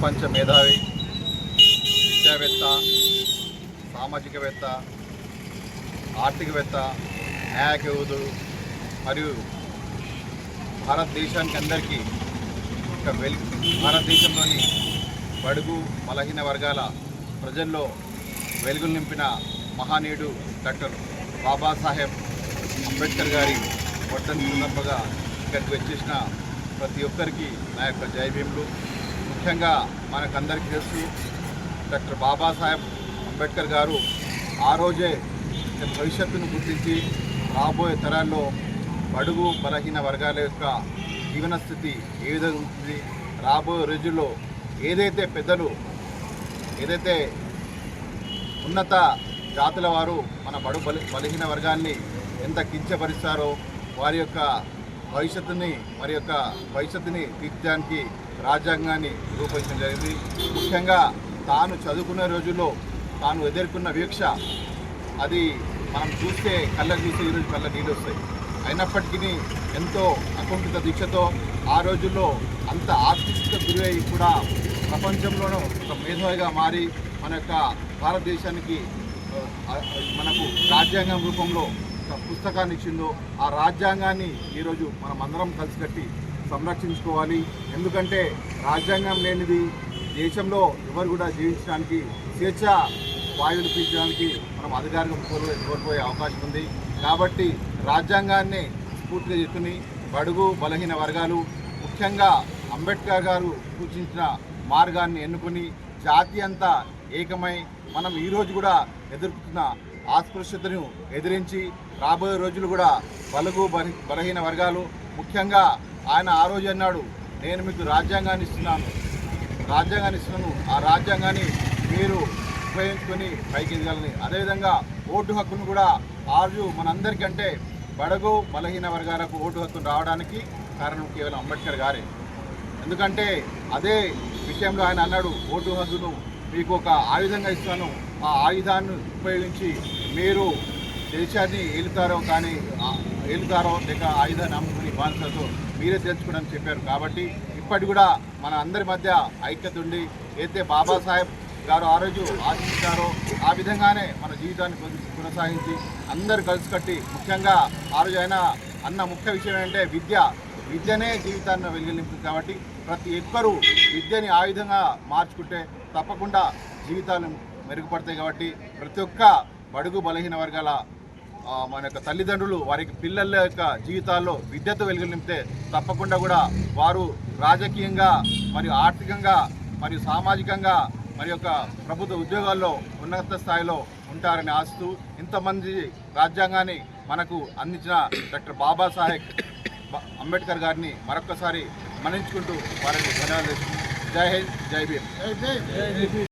ప్రపంచ మేధావి విద్యావేత్త సామాజికవేత్త ఆర్థికవేత్త న్యాయకవుడు మరియు భారతదేశానికి అందరికీ ఒక వెల్ భారతదేశంలోని బడుగు బలహీన వర్గాల ప్రజల్లో వెలుగులు నింపిన మహానీయుడు డాక్టర్ బాబాసాహెబ్ అంబేద్కర్ గారి వర్ధన్ సందర్భంగా ఇక్కడికి వచ్చేసిన ప్రతి ఒక్కరికి నా యొక్క జయభీములు ముఖ్యంగా మనకందరికీ తెలుసు డాక్టర్ బాబాసాహెబ్ అంబేద్కర్ గారు ఆ రోజే భవిష్యత్తును గుర్తించి రాబోయే తరాల్లో బడుగు బలహీన వర్గాల యొక్క జీవన స్థితి ఏ విధంగా ఉంటుంది రాబోయే రోజుల్లో ఏదైతే పెద్దలు ఏదైతే ఉన్నత జాతుల వారు మన బడు బలి బలహీన వర్గాన్ని ఎంత కించపరుస్తారో వారి యొక్క భవిష్యత్తుని వారి యొక్క భవిష్యత్తుని తీర్చడానికి రాజ్యాంగాన్ని రూపొందించడం జరిగింది. ముఖ్యంగా తాను చదువుకునే రోజుల్లో తాను ఎదుర్కొన్న వీక్ష అది మనం చూస్తే కళ్ళకు చూస్తే ఈరోజు కళ్ళ నీళ్ళు వస్తాయి. అయినప్పటికీ ఎంతో అకుంఠిత దీక్షతో ఆ రోజుల్లో అంత ఆర్థిక గురై కూడా ప్రపంచంలోనూ ఒక మేధావిగా మారి మన యొక్క భారతదేశానికి మనకు రాజ్యాంగం రూపంలో ఒక పుస్తకాన్ని ఇచ్చిందో ఆ రాజ్యాంగాన్ని ఈరోజు మనం అందరం కలిసి కట్టి సంరక్షించుకోవాలి. ఎందుకంటే రాజ్యాంగం లేనిది దేశంలో ఎవరు కూడా జీవించడానికి స్వేచ్ఛ వాయువులు పీల్చడానికి మనం అధికారం కోల్పోయే కోల్పోయే అవకాశం ఉంది. కాబట్టి రాజ్యాంగాన్ని స్ఫూర్తిగా చేసుకుని బడుగు బలహీన వర్గాలు ముఖ్యంగా అంబేద్కర్ గారు సూచించిన మార్గాన్ని ఎన్నుకొని జాతి అంతా ఏకమై మనం ఈరోజు కూడా ఎదుర్కొంటున్న అస్పృశ్యతను ఎదిరించి రాబోయే రోజులు కూడా బలుగు బలహీన వర్గాలు ముఖ్యంగా ఆయన ఆ రోజు అన్నాడు నేను మీకు రాజ్యాంగాన్ని ఇస్తున్నాను. రాజ్యాంగాన్ని ఇస్తున్నాను. ఆ రాజ్యాంగాన్ని మీరు ఉపయోగించుకొని పైకి ఎదగాలని. అదేవిధంగా ఓటు హక్కును కూడా ఆరు మనందరికంటే బడగు బలహీన వర్గాలకు ఓటు హక్కును రావడానికి కారణం కేవలం అంబేద్కర్ గారే. ఎందుకంటే అదే విషయంలో ఆయన అన్నాడు ఓటు హక్కును మీకు ఒక ఆయుధంగా ఇస్తాను. ఆ ఆయుధాన్ని ఉపయోగించి మీరు దేశాన్ని ఏలుతారో కానీ ఆ ఏలుతారో లేక ఆయుధాన్ని అమ్ముకుని బానిసలతో మీరే తెలుసుకోవడానికి చెప్పారు. కాబట్టి ఇప్పటి కూడా మన అందరి మధ్య ఐక్యత ఉండి అయితే బాబాసాహెబ్ గారు ఆ రోజు ఆశించారో ఆ విధంగానే మన జీవితాన్ని కొన- కొనసాగించి అందరు కలిసికట్టి ముఖ్యంగా ఆ రోజు ఆయన అన్న ముఖ్య విషయం ఏంటంటే విద్య. విద్యనే జీవితాన్ని వెలిగిలింపుతుంది కాబట్టి ప్రతి ఒక్కరూ విద్యని ఆయుధంగా మార్చుకుంటే తప్పకుండా జీవితాలు మెరుగుపడతాయి కాబట్టి ప్రతి ఒక్క బడుగు బలహీన వర్గాల మన యొక్క తల్లిదండ్రులు వారికి పిల్లల యొక్క జీవితాల్లో విద్యతో వెలుగు నింపితే తప్పకుండా కూడా వారు రాజకీయంగా మరియు ఆర్థికంగా మరియు సామాజికంగా మరి యొక్క ప్రభుత్వ ఉద్యోగాల్లో ఉన్నత స్థాయిలో ఉంటారని ఆశిస్తూ ఇంతమంది రాజ్యాంగాన్ని మనకు అందించిన డాక్టర్ బాబాసాహెబ్ అంబేద్కర్ గారిని మరొక్కసారి మన్నించుకుంటూ వారిని ధన్యవాదాలు జై హింద్ జై భీమ్.